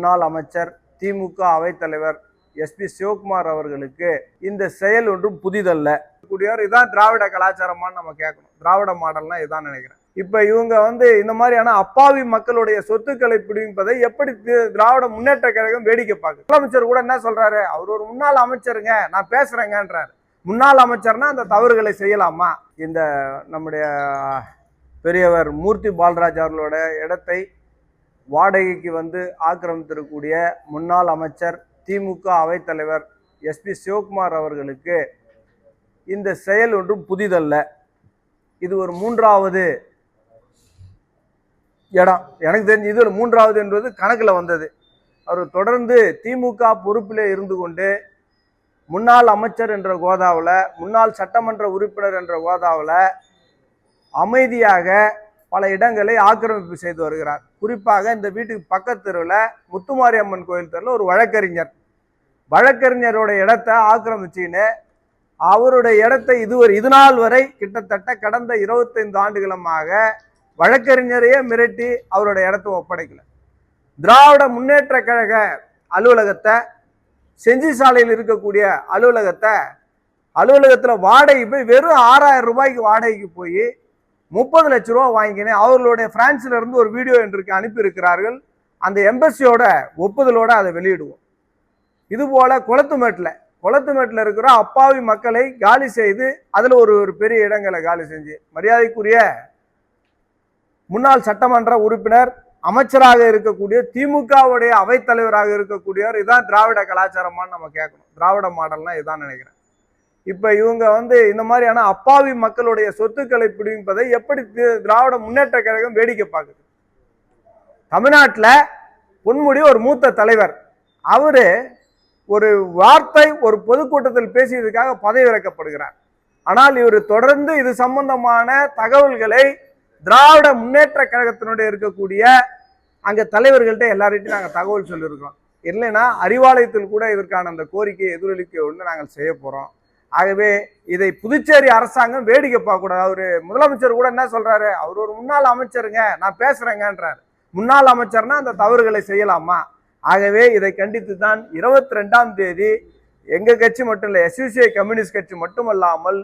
முன்னாள் அமைச்சர் திமுக அவைத்தலைவர் எஸ்பி சிவகுமார் அவர்களுக்கு இந்த செயல் ஒன்றும் புதிதல்ல. கூடியவர் இதான் திராவிட கலாச்சாரமானு நம்ம கேட்கணும். திராவிட மாடல்னா இதான் நினைக்கிறேன். இப்ப இவங்க வந்து இந்த மாதிரியான அப்பாவி மக்களுடைய சொத்துக்களை பிடிப்பதை எப்படி திராவிட முன்னேற்ற கழகம் வேடிக்கை பார்க்குது? முதலமைச்சர் கூட என்ன சொல்றாரு? அவர் ஒரு முன்னாள் அமைச்சருங்க நான் பேசுறேங்கன்றாரு. முன்னாள் அமைச்சர்னா அந்த தவறுகளை செய்யலாமா? இந்த நம்முடைய பெரியவர் மூர்த்தி பால்ராஜ் அவர்களோட இடத்தை வாடகைக்கு வந்து ஆக்கிரமித்திருக்கக்கூடிய முன்னாள் அமைச்சர் திமுக அவைத்தலைவர் எஸ்பி சிவகுமார் அவர்களுக்கு இந்த செயல் ஒன்றும் புதிதல்ல. இது ஒரு மூன்றாவது இடம். எனக்கு தெரிஞ்சு இது ஒரு மூன்றாவது என்பது கணக்கில் வந்தது. அவர் தொடர்ந்து திமுக பொறுப்பிலே இருந்து கொண்டு முன்னாள் அமைச்சர் என்ற கோதாவில் முன்னாள் சட்டமன்ற உறுப்பினர் என்ற கோதாவில் அமைதியாக பல இடங்களை ஆக்கிரமிப்பு செய்து வருகிறார். குறிப்பாக இந்த வீட்டுக்கு பக்கத்து தெருவில் முத்துமாரியம்மன் கோயில் தெருவில் ஒரு வழக்கறிஞர். வழக்கறிஞரோட இடத்த ஆக்கிரமிச்சின்னு அவருடைய இடத்தை இதுவரை இது நாள் வரை கிட்டத்தட்ட கடந்த இருபத்தைந்து ஆண்டுகளமாக வழக்கறிஞரையே மிரட்டி அவருடைய இடத்தை ஒப்படைக்கல. திராவிட முன்னேற்ற கழக அலுவலகத்தை செஞ்சி சாலையில் இருக்கக்கூடிய அலுவலகத்தை அலுவலகத்தில் வாடகை போய் வெறும் ஆறாயிரம் ரூபாய்க்கு வாடகைக்கு போய் முப்பது லட்ச ரூபா வாங்கினேன். அவர்களுடைய பிரான்ஸ்ல இருந்து ஒரு வீடியோ என்று அனுப்பியிருக்கிறார்கள். அந்த எம்பசியோட ஒப்புதலோட அதை வெளியிடுவோம். இது போல குளத்துமேட்டில் குளத்துமேட்டில் இருக்கிற அப்பாவி மக்களை காலி செய்து அதில் ஒரு ஒரு பெரிய இடங்களை காலி செஞ்சு மரியாதைக்குரிய முன்னாள் சட்டமன்ற உறுப்பினர் அமைச்சராக இருக்கக்கூடிய திமுகவுடைய அவைத்தலைவராக இருக்கக்கூடியவர் இதான் திராவிட கலாச்சாரமானு நம்ம கேட்கணும். திராவிட மாடல்னா இதான் நினைக்கிறேன். இப்ப இவங்க வந்து இந்த மாதிரியான அப்பாவி மக்களுடைய சொத்துக்களை பிடிப்பதை எப்படி திராவிட முன்னேற்ற கழகம் வேடிக்கை பார்க்குது? தமிழ்நாட்டில் பொன்முடி ஒரு மூத்த தலைவர். அவரு ஒரு வார்த்தை ஒரு பொதுக்கூட்டத்தில் பேசியதுக்காக பதவி விலக்கப்படுகிறார் ஆனால் இவர் தொடர்ந்து இது சம்பந்தமான தகவல்களை திராவிட முன்னேற்ற கழகத்தினுடைய இருக்கக்கூடிய அங்க தலைவர்கள்ட்ட எல்லார்கிட்டையும் நாங்கள் தகவல் சொல்லியிருக்கிறோம் இல்லைன்னா அறிவாலயத்தில் கூட இதற்கான அந்த கோரிக்கையை எதிரொலிக்க ஒன்று நாங்கள் செய்ய போறோம். ஆகவே இதை புதுச்சேரி அரசாங்கம் வேடிக்கை பார்க்கக்கூடாது. அவரு முதலமைச்சர் கூட என்ன சொல்றாரு? அவர் ஒரு முன்னாள் அமைச்சருங்க நான் பேசுறேங்கன்றாரு. முன்னாள் அமைச்சர்னா அந்த தவறுகளை செய்யலாமா? ஆகவே இதை கண்டித்து தான் இருபத்தி ரெண்டாம் தேதி எங்க கட்சி மட்டும் இல்லை எஸ்யூசிஐ கம்யூனிஸ்ட் கட்சி மட்டுமல்லாமல்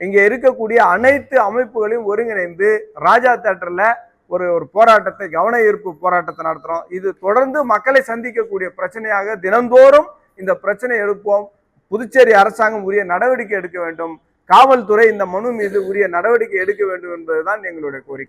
இங்கே இருக்கக்கூடிய அனைத்து அமைப்புகளையும் ஒருங்கிணைந்து ராஜா தேட்டரில் ஒரு ஒரு போராட்டத்தை கவன ஈர்ப்பு போராட்டத்தை நடத்துகிறோம் இது தொடர்ந்து மக்களை சந்திக்கக்கூடிய பிரச்சனையாக தினந்தோறும் இந்த பிரச்சனை எடுப்போம் புதுச்சேரி அரசாங்கம் உரிய நடவடிக்கை எடுக்க வேண்டும். காவல்துறை இந்த மனு மீது உரிய நடவடிக்கை எடுக்க வேண்டும் என்பதுதான் எங்களுடைய கோரிக்கை.